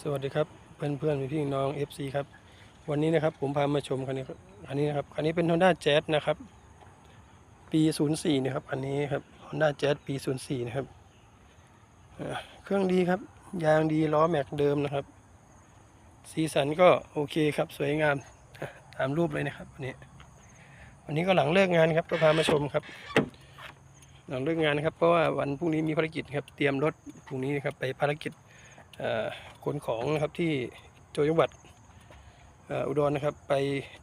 สวัสดีครับเพื่อนเพื่อนๆพี่น้อง FC ครับ วันนี้นะครับผมพามาชมคันนี้คันนี้นะครับคันนี้เป็น Honda Jazz นะครับ ปี 04นะครับอันนี้ครับ Honda Jazz ปี 04 นะครับเครื่องดีครับ ยางดีล้อแม็กเดิมนะครับ สีสันก็โอเคครับสวยงามตามรูปเลยนะครับวันนี้ วันนี้ก็หลังเลิกงานครับก็พามาชมครับ หลังเลิกงานนะครับเพราะว่าวันพรุ่งนี้มีภารกิจครับเตรียมรถพรุ่งนี้นะครับไปภารกิจ ขนของนะครับที่จังหวัดอุดรนะครับ ไป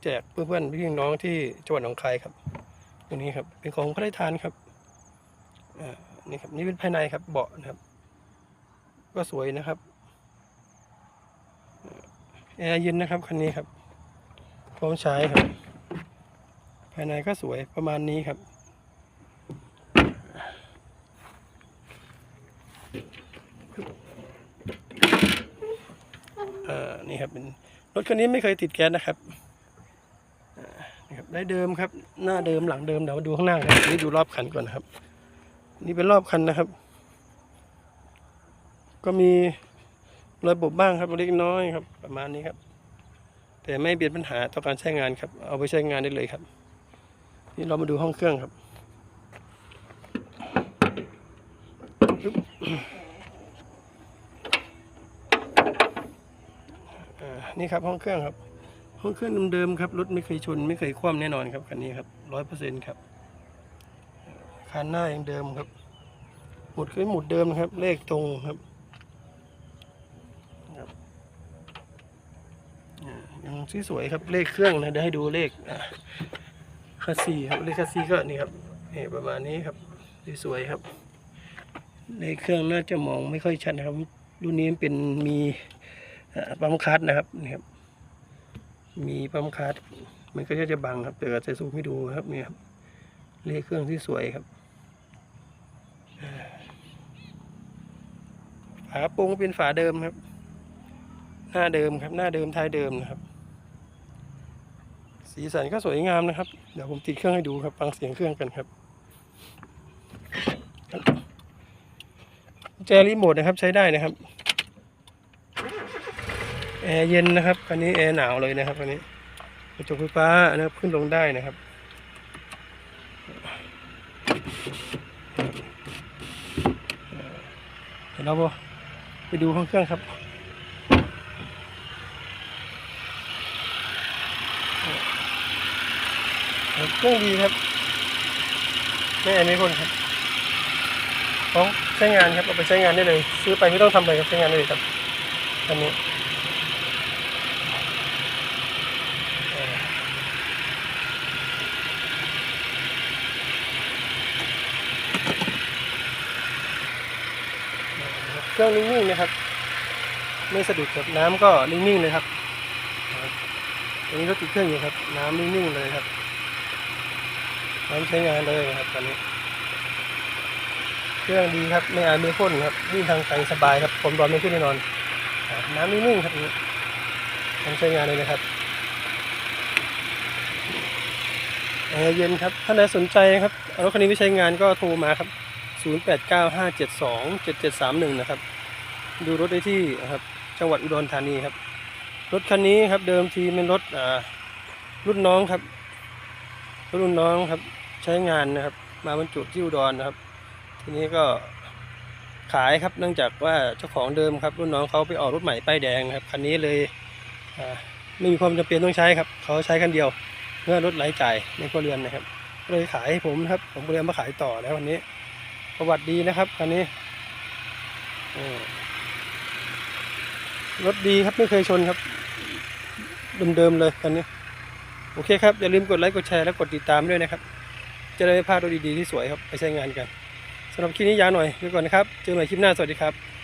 แจกเพื่อนๆพี่น้องที่จังหวัดหนองคายครับตรงนี้ครับเป็นของพระราชทานครับนี่ครับนี่เป็นภายในครับเบาะนะครับ ก็สวยนะครับแอร์เย็นนะครับคันนี้ครับพร้อมใช้ครับ ภายในก็สวยประมาณนี้ครับ เอ่อ นี่ครับเป็นรถคันนี้ไม่เคยติดแก๊สนะครับนี่ครับได้เดิมครับ หน้าเดิมหลังเดิมเดี๋ยวมาดูข้างหน้าครับนี่ดูรอบคันก่อนนะครับ นี่เป็นรอบคันนะครับ ก็มีรอยบุบบ้างครับเล็กน้อยครับ ประมาณนี้ครับ แต่ไม่เป็นปัญหาต่อการใช้งานครับ เอาไปใช้งานได้เลยครับ นี่เรามาดูห้องเครื่องครับปึ๊บ อ่า นี่ครับห้องเครื่องครับ ห้องเครื่องเดิมๆครับรถไม่เคยชนไม่เคยคว่ำแน่นอนครับคันนี้ครับร้อยเปอร์เซ็นต์ครับคันหน้ายังเดิมครับ หมุดคือหมุดเดิมนะครับ เลขตรงครับครับอ่ายังที่สวยครับเลขเครื่องนะเดี๋ยวให้ดูเลขอ่าคัสซีครับเลขคัสซีก็นี่ครับนี่ประมาณนี้ครับที่สวยครับเลขเครื่องน่าจะมองไม่ค่อยชัดนะครับรุ่นนี้เป็นมี ปั๊มคัสนะครับนี่ครับ มีปั๊มคัสมันก็จะบังครับแต่ก็จะซูมให้ดูครับเนี่ยครับเลขเครื่องที่สวยครับฝากระโปรงเป็นฝาเดิมครับ หน้าเดิมครับ หน้าเดิมท้ายเดิมนะครับ สีสันก็สวยงามนะครับ เดี๋ยวผมติดเครื่องให้ดูครับฟังเสียงเครื่องกันครับแจรีโมทนะครับใช้ได้นะครับ แอร์เย็นนะครับคันนี้แอร์หนาวเลยนะครับคันนี้กระจกไฟฟ้านะครับขึ้นลงได้นะครับเดี๋ยวเราไปดูห้องเครื่องครับเครื่องดีครับไม่แอร์ไม่พ่นครับพร้อมใช้งานครับเอาไปใช้งานได้เลย ซื้อไปไม่ต้องทำอะไรครับใช้งานได้เลยครับคันนี้ เครื่องนิ่งๆนะครับ ไม่สะดุดครับน้ำก็นิ่งๆเลยครับตอนนี้ก็ติดเครื่องอยู่ครับ น้ำนิ่งๆเลยครับน้ำใช้งานเลยครับตอนนี้ เครื่องดีครับไม่อายไม่พ่นครับวิ่งทางไกลสบายครับผมร้อนไม่ขึ้นแน่นอน น้ำนิ่งๆครับน้ำใช้งานเลยนะครับแอร์เย็นครับท่านใดสนใจครับเอารถคันนี้ไปใช้งานก็โทรมาครับ 0895727731 นะครับ ดูรถได้ที่นะครับจังหวัดอุดรธานีครับ รถคันนี้ครับเดิมทีเป็นรถรุ่นน้องครับ รุ่นน้องครับใช้งานนะครับ มาบรรจุที่อุดรนะครับ ทีนี้ก็ขายครับเนื่องจากว่าเจ้าของเดิมครับ รุ่นน้องเขาไปออกรถใหม่ป้ายแดงครับคันนี้เลยไม่มีความจำเป็นต้องใช้ครับเขาใช้คันเดียวเพื่อลดรายจ่ายในครัวเรือนนะครับก็เลยขายให้ผมครับ ผมก็เลยมาขายต่อแล้ววันนี้ ประวัติดีนะครับคันนี้รถดีครับไม่เคยชนครับ เดิมๆเลยคันนี้ โอเคครับ อย่าลืมกดไลค์กดแชร์และกดติดตามด้วยนะครับ จะได้ไม่พลาดรถดีๆที่สวยครับไปใช้งานกันสำหรับคลิปนี้ยาวหน่อยไปก่อนนะครับ เจอกันใหม่คลิปหน้าสวัสดีครับ